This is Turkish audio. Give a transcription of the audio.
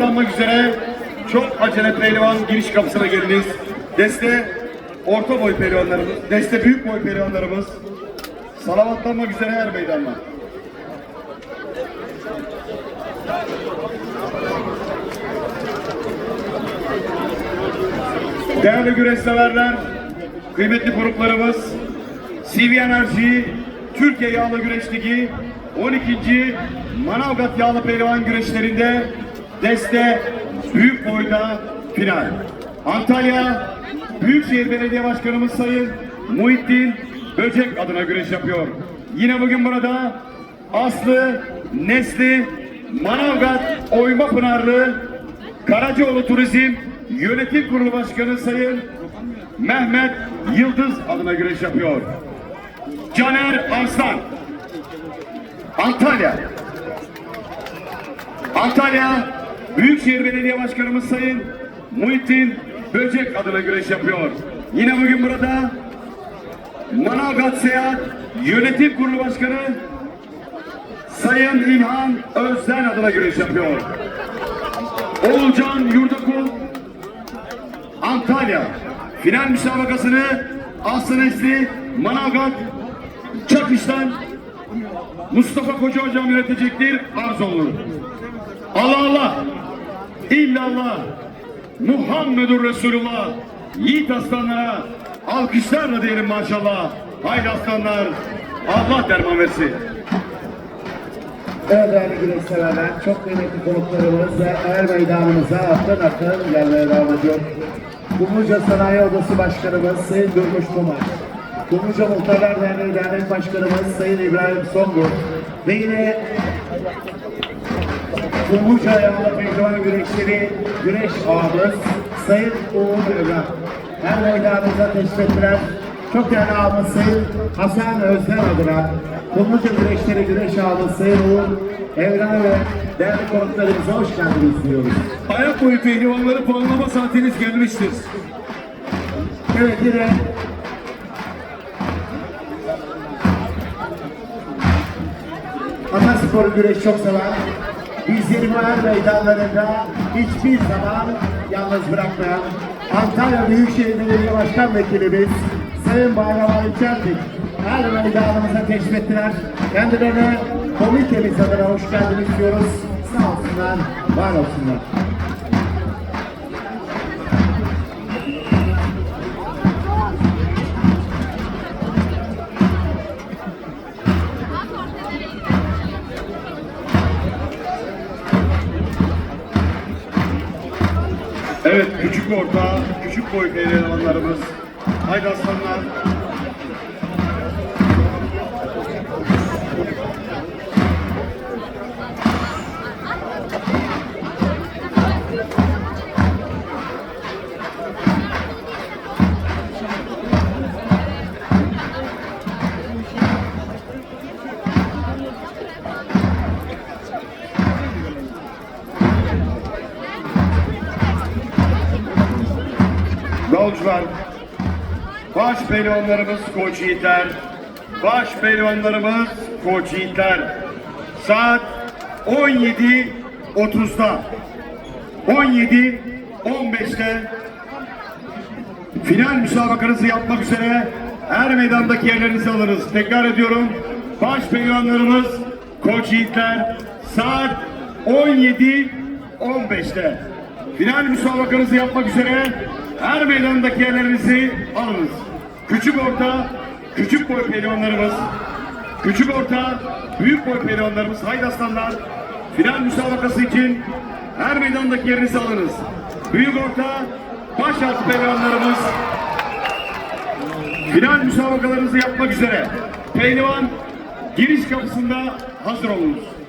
Salavatlanmak üzere çok acele pehlivan giriş kapısına geliniz. Deste orta boy pehlivanlarımız, deste büyük boy pehlivanlarımız salavatlanmak üzere her meydanlar. Değerli güreş severler, kıymetli konuklarımız, CV Enerji Türkiye Yağlı Güreş Ligi 12. Manavgat Yağlı Pehlivan güreşlerinde deste büyük boyda final. Antalya Büyükşehir Belediye Başkanımız Sayın Muhittin Böcek adına güreş yapıyor. Yine bugün burada Aslı Nesli Manavgat Oyma Pınarlı Karacaoğlu Turizm Yönetim Kurulu Başkanı Sayın Mehmet Yıldız adına güreş yapıyor. Caner Arslan Antalya Antalya Büyükşehir Belediye Başkanımız Sayın Muhittin Böcek adına güreş yapıyor. Yine bugün burada Manavgat Seyahat Yönetim Kurulu Başkanı Sayın İlhan Özden adına güreş yapıyor. Oğulcan Yurdakul Antalya final müsabakasını Aslı Nesli Manavgat Çakış'tan Mustafa Koca Hocam yönetecektir. Arz olur. Allah Allah illallah Muhammedur Resulullah Yiğit aslanlara alkışlarla diyelim maşallah. Haydi aslanlar Allah derman versin. Evet değerli severler, çok kıymetli konuklarımız ve er meydanımıza akın akın gelmeye devam ediyor. Kumluca Sanayi Odası Başkanımız Sayın Durmuş Kumar. Kumluca Muhtarlar Derneği Dernek Başkanımız Sayın İbrahim Songur. Ve yine Kumluca Yağlı Pehlivan Güreşleri Güreş Ağamız Sayın Uğur Evren. Her meydanımıza teşrif ettiler. Çok değerli ağamız Sayın Hasan Özden adına Kumluca Güreşleri Güreş Ağamız Sayın Uğur Evren ve değerli konuklarımıza hoş geldiniz diyoruz. Ayak boyu pehlivanları puanlama saatiniz gelmiştir. Evet yine Ataspor güreş çok sever. Bizleri bu meydanlarında hiçbir zaman yalnız bırakmayan Antalya Büyükşehir Belediye Başkan Vekilimiz Sayın Bayram Ali Çeltik her meydanımıza teşrif ettiler. Kendilerine komitemiz adına hoş geldiniz diyoruz. Sağ olsunlar, var olsunlar. Evet küçük orta, küçük boy pehlivanlarımız. Haydi aslanlar. Yolcular, baş pehlivanlarımız koç yiğitler, baş pehlivanlarımız koç yiğitler. Saat 17.30'da, 17.15'te final müsabakanızı yapmak üzere her meydandaki yerlerinizi alırız. Tekrar ediyorum, baş pehlivanlarımız koç yiğitler saat 17.15'te final müsabakanızı yapmak üzere her meydandaki yerlerinizi alınız. Küçük orta, küçük boy pehlivanlarımız, küçük orta, büyük boy pehlivanlarımız, haydi aslanlar, final müsabakası için her meydandaki yerinizi alınız. Büyük orta, baş altı pehlivanlarımız, final müsabakalarınızı yapmak üzere. Pehlivan giriş kapısında hazır olunuz.